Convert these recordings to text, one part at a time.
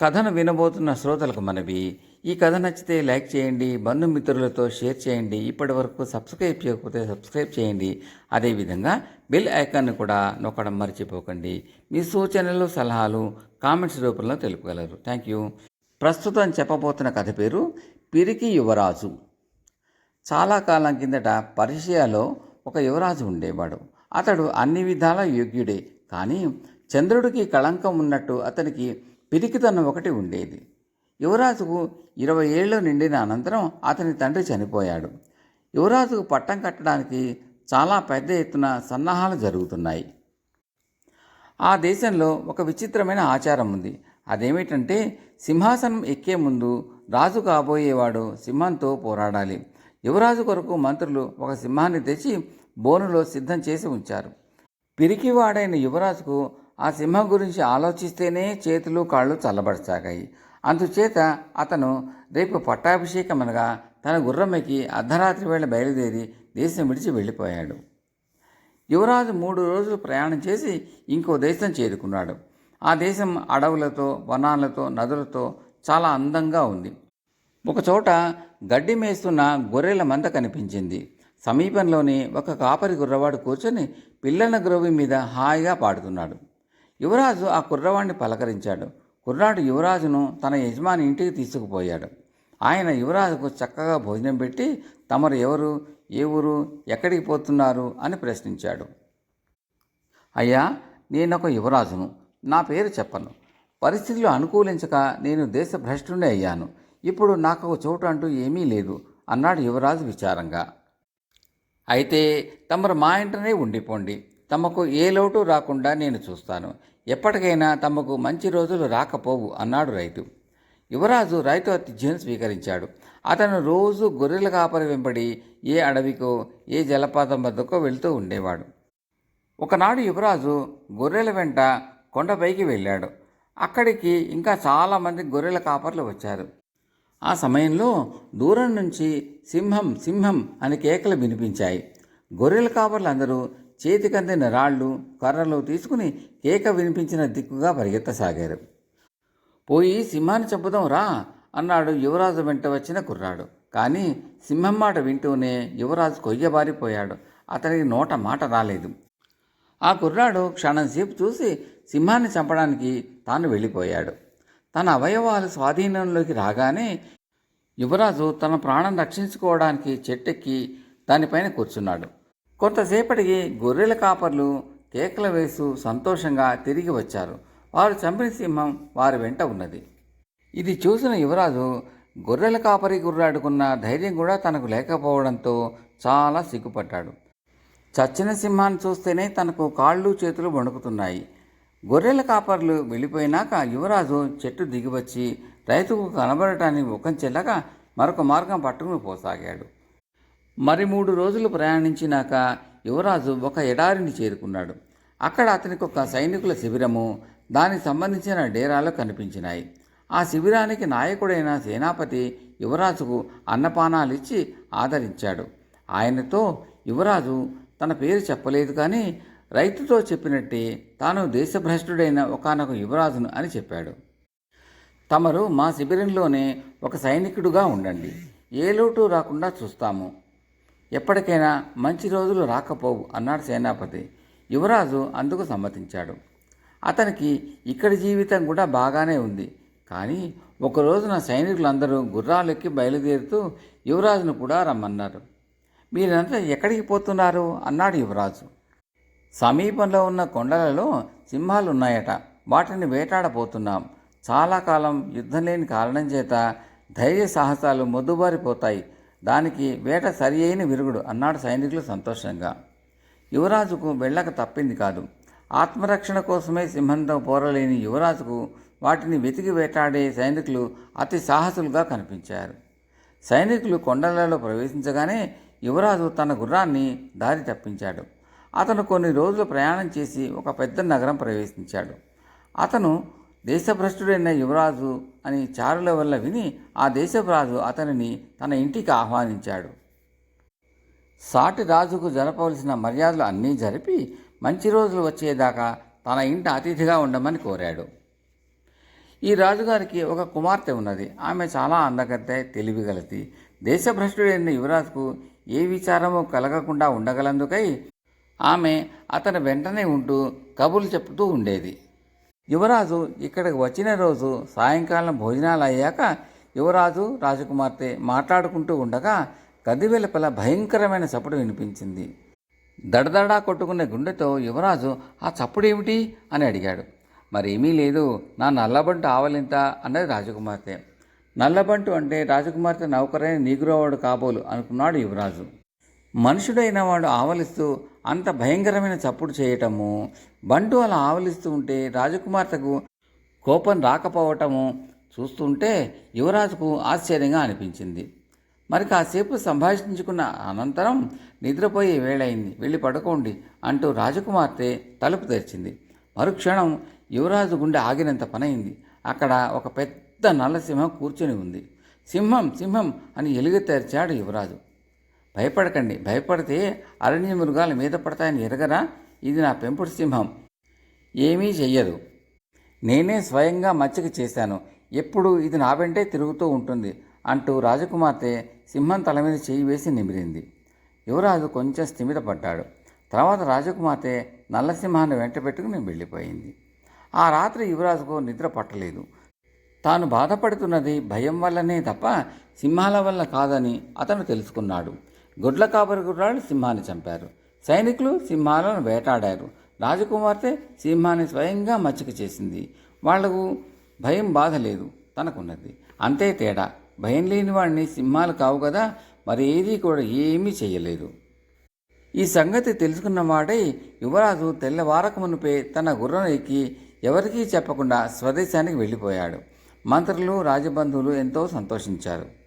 కథను వినబోతున్న శ్రోతలకు మనవి ఈ కథ నచ్చితే లైక్ చేయండి బంధుమిత్రులతో షేర్ చేయండి ఇప్పటి వరకు సబ్స్క్రైబ్ చేయకపోతే సబ్స్క్రైబ్ చేయండి. అదేవిధంగా బెల్ ఐకాన్ని కూడా నొక్కడం మర్చిపోకండి. మీ సూచనలు సలహాలు కామెంట్స్ రూపంలో తెలుపగలరు. Thank you. ప్రస్తుతం చెప్పబోతున్న కథ పేరు పిరికి యువరాజు. చాలా కాలం కిందట పర్షియాలో ఒక యువరాజు ఉండేవాడు. అతడు అన్ని విధాల యోగ్యుడే. కానీ చంద్రుడికి కళంకం ఉన్నట్టు అతనికి పిరికితనం ఒకటి ఉండేది. యువరాజుకు ఇరవై ఏళ్ళు నిండిన అనంతరం అతని తండ్రి చనిపోయాడు. యువరాజుకు పట్టం కట్టడానికి చాలా పెద్ద ఎత్తున సన్నాహాలు జరుగుతున్నాయి. ఆ దేశంలో ఒక విచిత్రమైన ఆచారం ఉంది. అదేమిటంటే సింహాసనం ఎక్కే ముందు రాజు కాబోయేవాడు సింహంతో పోరాడాలి. యువరాజు కొరకు మంత్రులు ఒక సింహాన్ని తెచ్చి బోనులో సిద్ధం చేసి ఉంచారు. పిరికివాడైన యువరాజుకు ఆ సింహం గురించి ఆలోచిస్తేనే చేతులు కాళ్ళు చల్లబడసాగాయి. అందుచేత అతను రేపు పట్టాభిషేకం అనగా తన గుర్రమెక్కి అర్ధరాత్రి వేళ బయలుదేరి దేశం విడిచి వెళ్ళిపోయాడు. యువరాజు మూడు రోజులు ప్రయాణం చేసి ఇంకో దేశం చేరుకున్నాడు. ఆ దేశం అడవులతో వనాలతో నదులతో చాలా అందంగా ఉంది. ఒకచోట గడ్డి మేస్తున్న గొర్రెల మంద కనిపించింది. సమీపంలోని ఒక కాపరి గుర్రవాడు కూర్చొని పిల్లల గ్రోవి మీద హాయిగా పాడుతున్నాడు. యువరాజు ఆ కుర్రవాణ్ణి పలకరించాడు. కుర్రాడు యువరాజును తన యజమాని ఇంటికి తీసుకుపోయాడు. ఆయన యువరాజుకు చక్కగా భోజనం పెట్టి తమరు ఎవరు? ఏ ఊరు? ఎక్కడికి పోతున్నారు? అని ప్రశ్నించాడు. అయ్యా నేనొక యువరాజును. నా పేరు చెప్పను. పరిస్థితులు అనుకూలించక నేను దేశభ్రష్టునే అయ్యాను. ఇప్పుడు నాకు ఒక చోటు అంటూ ఏమీ లేదు అన్నాడు యువరాజు విచారంగా. అయితే తమరు మా ఇంటనే ఉండిపోండి. తమకు ఏ లోటు రాకుండా నేను చూస్తాను. ఎప్పటికైనా తమకు మంచి రోజులు రాకపోవు అన్నాడు రైతు. యువరాజు రైతు అతిథ్యం స్వీకరించాడు. అతను రోజు గొర్రెల కాపరి వెంబడి ఏ అడవికో ఏ జలపాతం వద్దకో వెళ్తూ ఉండేవాడు. ఒకనాడు యువరాజు గొర్రెల వెంట కొండపైకి వెళ్ళాడు. అక్కడికి ఇంకా చాలామంది గొర్రెల కాపర్లు వచ్చారు. ఆ సమయంలో దూరం నుంచి సింహం సింహం అని కేకలు వినిపించాయి. గొర్రెల కాపర్లందరూ చేతికందిన రాళ్ళు కర్రలు తీసుకుని కేక వినిపించిన దిక్కుగా పరిగెత్తసాగారు. పోయి సింహాన్ని చంపుదాం రా అన్నాడు యువరాజు వెంట వచ్చిన కుర్రాడు. కానీ సింహం మాట వింటూనే యువరాజు కొయ్యబారిపోయాడు. అతనికి నోట మాట రాలేదు. ఆ కుర్రాడు క్షణంసేపు చూసి సింహాన్ని చంపడానికి తాను వెళ్ళిపోయాడు. తన అవయవాలు స్వాధీనంలోకి రాగానే యువరాజు తన ప్రాణం రక్షించుకోవడానికి చెట్టెక్కి దానిపైన కూర్చున్నాడు. కొంతసేపటికి గొర్రెల కాపర్లు కేకలు వేస్తూ సంతోషంగా తిరిగి వచ్చారు. వారు చంపిన సింహం వారి వెంట ఉన్నది. ఇది చూసిన యువరాజు గొర్రెల కాపరి గుర్రాడుకున్న ధైర్యం కూడా తనకు లేకపోవడంతో చాలా సిగ్గుపడ్డాడు. చచ్చిన సింహాన్ని చూస్తేనే తనకు కాళ్ళు చేతులు వణుకుతున్నాయి. గొర్రెల కాపర్లు వెళ్ళిపోయినాక యువరాజు చెట్టు దిగివచ్చి రైతుకు కనబడటానికి ముఖం చెల్లక మరొక మార్గం పట్టుకుని పోసాగాడు. మరి మూడు రోజులు ప్రయాణించినాక యువరాజు ఒక ఎడారిని చేరుకున్నాడు. అక్కడ అతనికి ఒక సైనికుల శిబిరము దానికి సంబంధించిన డేరాలు కనిపించినాయి. ఆ శిబిరానికి నాయకుడైన సేనాపతి యువరాజుకు అన్నపానాలిచ్చి ఆదరించాడు. ఆయనతో యువరాజు తన పేరు చెప్పలేదు కానీ రైతుతో చెప్పినట్టే తాను దేశభ్రష్టుడైన ఒకనొక యువరాజును అని చెప్పాడు. తమరు మా శిబిరంలోనే ఒక సైనికుడుగా ఉండండి. ఏ లోటు రాకుండా చూస్తాము. ఎప్పటికైనా మంచి రోజులు రాకపోవు అన్నాడు సేనాపతి. యువరాజు అందుకు సమ్మతించాడు. అతనికి ఇక్కడి జీవితం కూడా బాగానే ఉంది. కానీ ఒక రోజున సైనికులందరూ గుర్రాలెక్కి బయలుదేరుతూ యువరాజును కూడా రమ్మన్నారు. మీరంతా ఎక్కడికి పోతున్నారు? అన్నాడు యువరాజు. సమీపంలో ఉన్న కొండలలో సింహాలు ఉన్నాయట వాటిని వేటాడపోతున్నాం చాలా కాలం యుద్ధం లేని కారణం చేత ధైర్య సాహసాలు మొద్దుబారిపోతాయి దానికి వేట సరి అయిన విరుగుడు అన్నాడు సైనికులు సంతోషంగా. యువరాజుకు వెళ్ళక తప్పింది కాదు. ఆత్మరక్షణ కోసమే సింహంతో పోరలేని యువరాజుకు వాటిని వెతికి వేటాడే సైనికులు అతి సాహసులుగా కనిపించారు. సైనికులు కొండలలో ప్రవేశించగానే యువరాజు తన గుర్రాన్ని దారి తప్పించాడు. అతను కొన్ని రోజులు ప్రయాణం చేసి ఒక పెద్ద నగరం ప్రవేశించాడు. అతను దేశభ్రష్టుడైన యువరాజు అని చారుల వల్ల విని ఆ దేశభ్రాజు అతనిని తన ఇంటికి ఆహ్వానించాడు. సాటి రాజుకు జరపవలసిన మర్యాదలు అన్నీ జరిపి మంచి రోజులు వచ్చేదాకా తన ఇంట అతిథిగా ఉండమని కోరాడు. ఈ రాజుగారికి ఒక కుమార్తె ఉన్నది. ఆమె చాలా అందగత్తె తెలివిగలది. దేశభ్రష్టుడైన యువరాజుకు ఏ విచారము కలగకుండా ఉండగలందుకై ఆమె అతని వెంటనే ఉంటూ కబుర్లు చెప్తూ ఉండేది. యువరాజు ఇక్కడికి వచ్చిన రోజు సాయంకాలం భోజనాలు అయ్యాక యువరాజు రాజకుమార్తె మాట్లాడుకుంటూ ఉండగా గది వెలుపల భయంకరమైన చప్పుడు వినిపించింది. దడదడా కొట్టుకునే గుండెతో యువరాజు ఆ చప్పుడు ఏమిటి అని అడిగాడు. మరేమీ లేదు నా నల్లబంటు ఆవలింత అన్నది రాజకుమార్తె. నల్లబంటు అంటే రాజకుమార్తె నౌకరైన నీగురోవాడు కాబోలు అనుకున్నాడు యువరాజు. మనుషుడైన వాడు ఆవలిస్తూ అంత భయంకరమైన చప్పుడు చేయటము బంటు అలా ఆవలిస్తూ ఉంటే రాజకుమార్తెకు కోపం రాకపోవటము చూస్తుంటే యువరాజుకు ఆశ్చర్యంగా అనిపించింది. మరి కాసేపు సంభాషించుకున్న అనంతరం నిద్రపోయే వేళయింది వెళ్ళి పడుకోండి అంటూ రాజకుమార్తె తలుపు తెరిచింది. మరుక్షణం యువరాజు గుండె ఆగినంత పనైంది. అక్కడ ఒక పెద్ద నల్లసింహం కూర్చొని ఉంది. సింహం సింహం అని ఎలుగెత్తేర్చాడు యువరాజు. భయపడకండి. భయపడితే అరణ్య మృగాలు మీద పడతాయని ఎరగరా? ఇది నా పెంపుడు సింహం. ఏమీ చెయ్యదు. నేనే స్వయంగా మచ్చిక చేశాను. ఎప్పుడు ఇది నా వెంటే తిరుగుతూ ఉంటుంది అంటూ రాజకుమార్తె సింహం తల మీద చేయి వేసి నిమిరింది. యువరాజు కొంచెం స్థిమితపడ్డాడు. తర్వాత రాజకుమార్తె నల్లసింహాన్ని వెంట పెట్టుకుని వెళ్ళిపోయింది. ఆ రాత్రి యువరాజుకు నిద్ర పట్టలేదు. తాను బాధపడుతున్నది భయం వల్లనే తప్ప సింహాల వల్ల కాదని అతను తెలుసుకున్నాడు. గుడ్ల కాపరి గుర్రాలు సింహాన్ని చంపారు. సైనికులు సింహాలను వేటాడారు. రాజకుమార్తె సింహాన్ని స్వయంగా మచ్చిక చేసింది. వాళ్ళకు భయం బాధ లేదు తనకున్నది. అంతే తేడా. భయం లేని వాడిని సింహాలు కావు కదా మరి ఏది కూడా ఏమీ చేయలేదు. ఈ సంగతి తెలుసుకున్నవాడై యువరాజు తెల్లవారకమునుపే తన గుర్రం ఎక్కి ఎవరికీ చెప్పకుండా స్వదేశానికి వెళ్ళిపోయాడు. మంత్రులు రాజబంధువులు ఎంతో సంతోషించారు.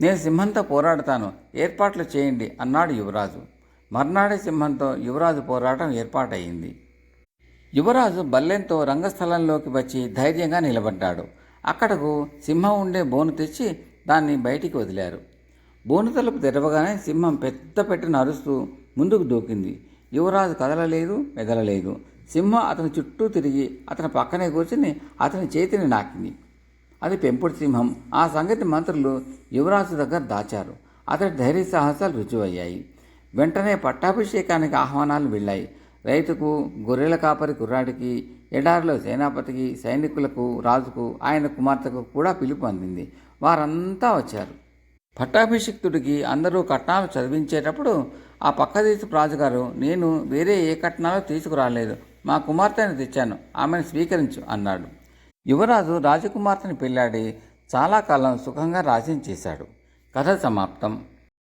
నేను సింహంతో పోరాడతాను ఏర్పాట్లు చేయండి అన్నాడు యువరాజు. మర్నాడే సింహంతో యువరాజు పోరాటం ఏర్పాటయింది యువరాజు బల్లెంతో రంగస్థలంలోకి వచ్చి ధైర్యంగా నిలబడ్డాడు. అక్కడకు సింహం ఉండే బోను తెచ్చి దాన్ని బయటికి వదిలారు. బోను తలుపు తెరవగానే సింహం పెద్ద పెట్టిన అరుస్తూ ముందుకు దూకింది. యువరాజు కదలలేదు మెదలలేదు. సింహం అతని చుట్టూ తిరిగి అతని పక్కనే కూర్చుని అతని చేతిని నాకింది. అది పెంపుడు సింహం. ఆ సంగతి మంత్రులు యువరాజు దగ్గర దాచారు. అతడి ధైర్య సాహసాలు రుజువయ్యాయి. వెంటనే పట్టాభిషేకానికి ఆహ్వానాలు వెళ్ళాయి. రైతుకు గొర్రెల కాపరి కుర్రాడికి ఎడారిలో సేనాపతికి సైనికులకు రాజుకు ఆయన కుమార్తెకు కూడా పిలుపు అందింది. వారంతా వచ్చారు. పట్టాభిషిక్తుడికి అందరూ కట్నాలు చదివించేటప్పుడు ఆ పక్క దేశ రాజుగారు నేను వేరే ఏ కట్నాలు తీసుకురాలేదు. మా కుమార్తెను తెచ్చాను. ఆమెను స్వీకరించు అన్నాడు. యువరాజు రాజకుమార్తెని పెళ్ళాడి చాలా కాలం సుఖంగా రాజ్యం చేశాడు. కథ సమాప్తం.